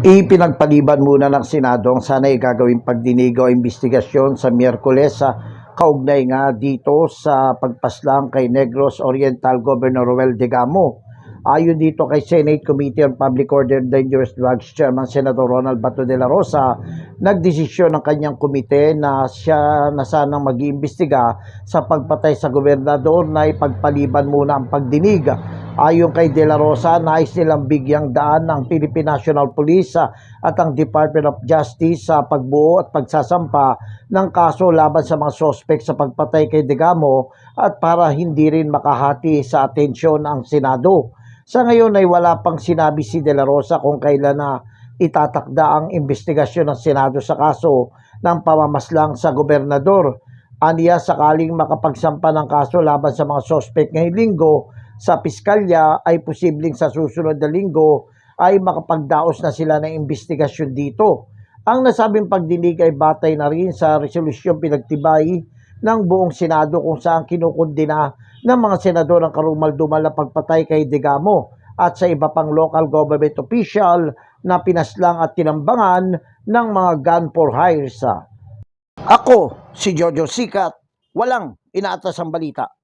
Ipinagpaliban muna ng Senado ang sana'y gagawing pagdinig o investigasyon sa Miyerkules sa kaugnay nga dito sa pagpaslang kay Negros Oriental Governor Roel Degamo. Ayon dito kay Senate Committee on Public Order Dangerous Drugs Chairman Senator Ronald Bato de la Rosa, nagdesisyon ng kanyang komite na siya na sanang mag-iimbestiga sa pagpatay sa gobernador na ipagpaliban muna ang pagdinig Ayon kay De La Rosa, nais nilang bigyang daan ng Philippine National Police at ang Department of Justice sa pagbuo at pagsasampa ng kaso laban sa mga sospek sa pagpatay kay Degamo at para hindi rin makahati sa atensyon ang Senado. Sa ngayon ay wala pang sinabi si De La Rosa kung kailan na itatakda ang investigasyon ng Senado sa kaso ng pamamaslang sa gobernador. Aniya sakaling makapagsampa ng kaso laban sa mga sospek ngayong linggo sa piskalya ay posibleng sa susunod na linggo ay makapagdaos na sila ng investigasyon dito. Ang nasabing pagdinig ay batay na rin sa resolusyon pinagtibay ng buong Senado kung saan kinukundina ng mga senador ang karumal-dumal na pagpatay kay Degamo at sa iba pang local government official na pinaslang at tinambangan ng mga gun for hires. Ako, si Jojo Sikat, walang inaatas ang balita.